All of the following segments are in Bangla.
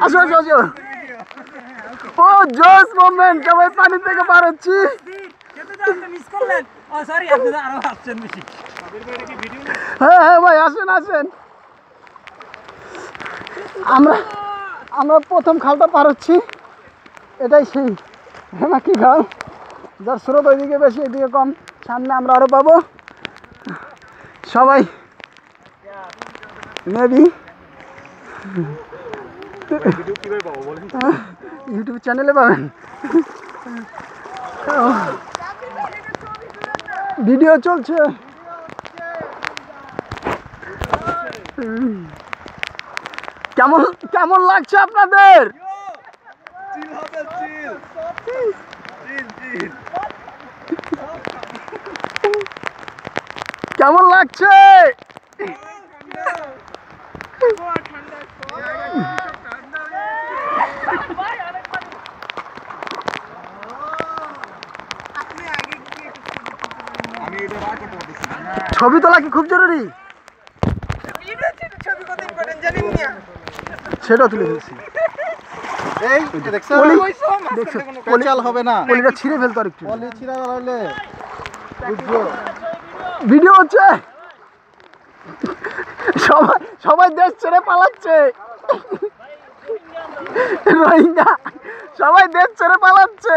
আসো আসো আসো। ও জোস মোমেন্ট সবাই পানি থেকে পার হচ্ছি হ্যাঁ হ্যাঁ ভাই, আসেন আসেন। আমরা আমরা প্রথম খালটা পার হচ্ছি। এটাই সেই হেমাকি খাল? যার স্রোত ওইদিকে বেশি এদিকে কম। সামনে আমরা আরও পাবো। সবাই মেবি ইউটিউব চ্যানেলে পাবেন। ভিডিও চলছে। কেমন কেমন লাগছে আপনাদের? কেমন লাগছে? ছবি তোলা কি খুব জরুরি? সেটাও তুলে ফেলছি ছিঁড়ে ফেলতো আর একটু ভিডিও হচ্ছে। সবাই সবাই দেশ ছেড়ে পালাচ্ছে। রোহিঙ্গা সবাই দেশ ছেড়ে পালাচ্ছে।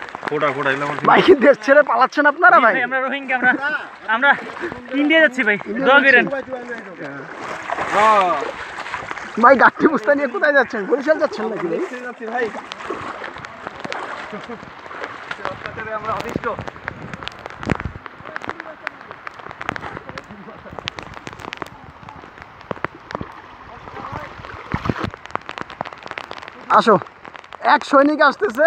এগুলো আমার ভাই দেশ ছেড়ে পালাচ্ছেন আপনারা ভাই? আমরা রোহিঙ্গা আমরা আমরা ইন্ডিয়া যাচ্ছি ভাই। দোয়া করেন। ভাই গাঠি বুস্তা নিয়ে কোথায় যাচ্ছেন? বরিশাল যাচ্ছেন নাকি ভাই? আমরা অতিষ্ঠ আসো। এক সৈনিক আসতেছে।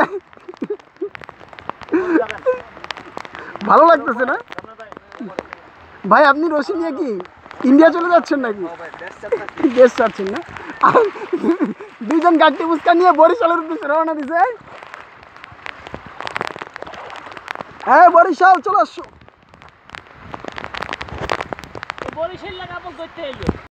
ভালো লাগতেছে না? ভাই, আপনি রশি নিয়ে কি ইন্ডিয়া চলে যাচ্ছেন নাকি? দেশ ছাড়ছেন না? দুইজন গাড়ি বুস্কা নিয়ে বরিশালের উদ্দেশ্যে রওনা দিছে। হ্যাঁ বরিশাল, চলে আসছো বরিশাল লাগা বলতে